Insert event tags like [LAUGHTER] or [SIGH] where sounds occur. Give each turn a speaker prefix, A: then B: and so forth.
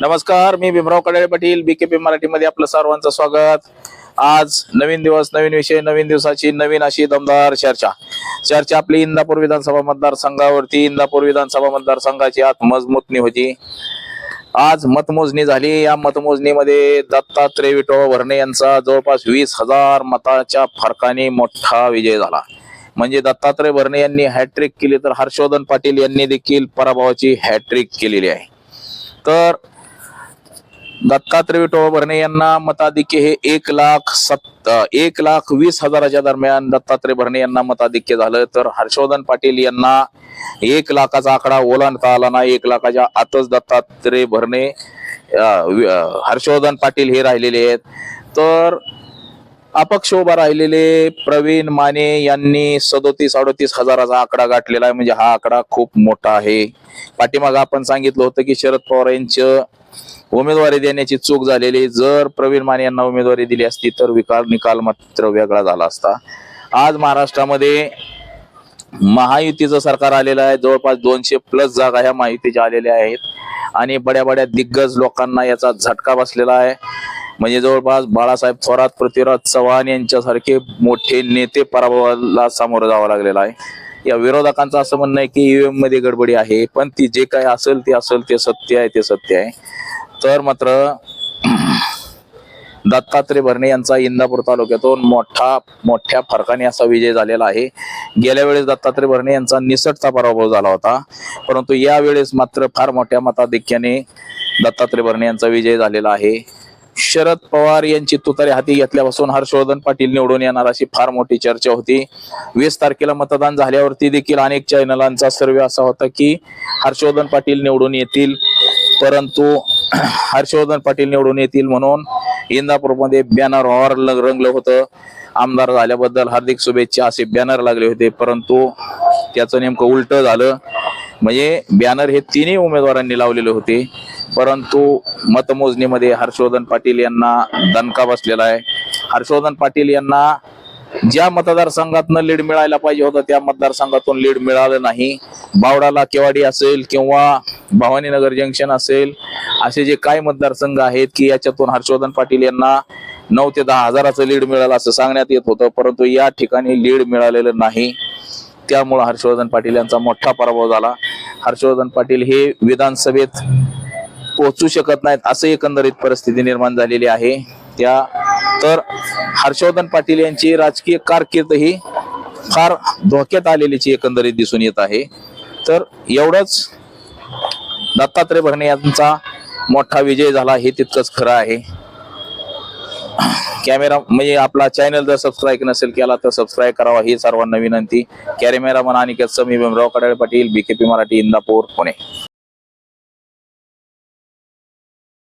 A: नमस्कार मी Bhimrao Kadale Patil B KP मराठीमध्ये आपलं सर्वांचं स्वागत. आज नवीन दिवस नवीन विषय नवीन दिवसाची नवीन अशी दमदार चर्चा. चर्चा आपली इंदापूर विधानसभा मतदारसंघावरती. इंदापूर विधानसभा मतदारसंघाची आज मजमोजणी होती. आज मतमोजणी झाली. या मतमोजणीमध्ये दत्तात्रय विटो भरणे यांचा जवळपास वीस हजार मताच्या फरकाने मोठा विजय झाला. म्हणजे दत्तात्रय भरणे यांनी हॅट्रिक केली तर हर्षवर्धन पाटील यांनी देखील पराभवाची हॅट्रिक केलेली आहे. तर दत्तात्रय विठोबा भरणे यांना मताधिक्य हे एक लाख सत्त एक लाख वीस हजाराच्या दरम्यान दत्तात्रय भरणे यांना मताधिक्य झालं. तर हर्षवर्धन पाटील यांना एक लाखाचा आकडा ओलांडता आला नाही. एक लाखाच्या आतच दत्तात्रय भरणे हर्षवर्धन पाटील हे राहिलेले आहेत. तर अपक्ष उभा राहिलेले प्रवीण माने यांनी सदोतीस अडोतीस हजाराचा आकडा गाठलेला आहे. म्हणजे हा आकडा खूप मोठा आहे. पाठीमाग आपण सांगितलं होतं की शरद पवार यांचं उमेदवारी देण्याची चूक झालेली. जर प्रवीण माने यांना उमेदवारी दिली असती तर विकार निकाल मात्र वेगळा झाला असता. आज महाराष्ट्रामध्ये महायुतीचं सरकार आलेलं आहे. जवळपास दोनशे प्लस जागा ह्या महायुतीच्या आलेल्या आहेत. आणि बड्या बड्या दिग्गज लोकांना याचा झटका बसलेला आहे. म्हणजे जवळपास बाळासाहेब थोरात पृथ्वीराज चव्हाण यांच्यासारखे मोठे नेते पराभवाला सामोरं जावं लागलेलं आहे. या विरोधकांचं असं म्हणणं आहे की ईव्हीएममध्ये गडबडी आहे. पण ती जे काय असेल ते असेल ते सत्य आहे ते सत्य आहे. तर मात्र [CLEARS THROAT] दत्तात्रय भरणे यांचा इंदापूर तालुक्यातून मोठा मोठ्या फरकाने असा विजय झालेला आहे. गेल्या वेळेस दत्तात्रय भरणे यांचा निसटता पराभव झाला होता. परंतु यावेळेस मात्र फार मोठ्या मताधिक्याने दत्तात्रय भरणे यांचा विजय झालेला आहे. शरद पवार यांची तुतारी हाती घेतल्यापासून हर्षवर्धन पाटील निवडून येणार अशी फार मोठी चर्चा होती. वीस तारखेला मतदान झाल्यावरती देखील अनेक चॅनलांचा सर्वे असा होता की हर्षवर्धन पाटील निवडून येतील. परंतु हर्षवर्धन पाटील निवडून येतील म्हणून इंदापूरमध्ये बॅनर हॉर रंगलं होतं. आमदार झाल्याबद्दल हार्दिक शुभेच्छा असे बॅनर लागले होते परंतु त्याचं नेमकं उलट झालं. म्हणजे बॅनर हे तिन्ही उमेदवारांनी लावलेले होते. परंतु मतमोजणीमध्ये हर्षवर्धन पाटील यांना दणका बसलेला आहे. हर्षवर्धन पाटील यांना ज्या मतदारसंघातनं लीड मिळायला पाहिजे होतं त्या मतदारसंघातून लीड मिळालं नाही. बावडाला केवाडी असेल किंवा भवानीनगर जंक्शन असेल असे जे काही मतदारसंघ आहेत की याच्यातून हर्षवर्धन पाटील यांना नऊ ते दहा हजाराचं लीड मिळालं असं सांगण्यात येत होतं परंतु या ठिकाणी लीड मिळालेलं नाही. त्यामुळं हर्षवर्धन पाटील यांचा मोठा पराभव झाला. हर्षवर्धन पाटील हे विधानसभेत पोहोचू शकत नाहीत असं एकंदरीत परिस्थिती निर्माण झालेली आहे. त्या तर हर्षवर्धन पाटील यांची राजकीय कारकीर्द ही फार धोक्यात आलेलीची एकंदरीत दिसून येत आहे. तर एवढंच दत्तात्रय भरणे यांचा मोठा विजय झाला हे तितकंच खरं आहे. कॅमेरा म्हणजे आपला चॅनल जर सबस्क्राईब नसेल केला तर सबस्क्राईब करावा ही सर्वांना विनंती. कॅमेरामन आणि मी भीमराव कडाळे पाटील बीकेपी मराठी इंदापूर पुणे.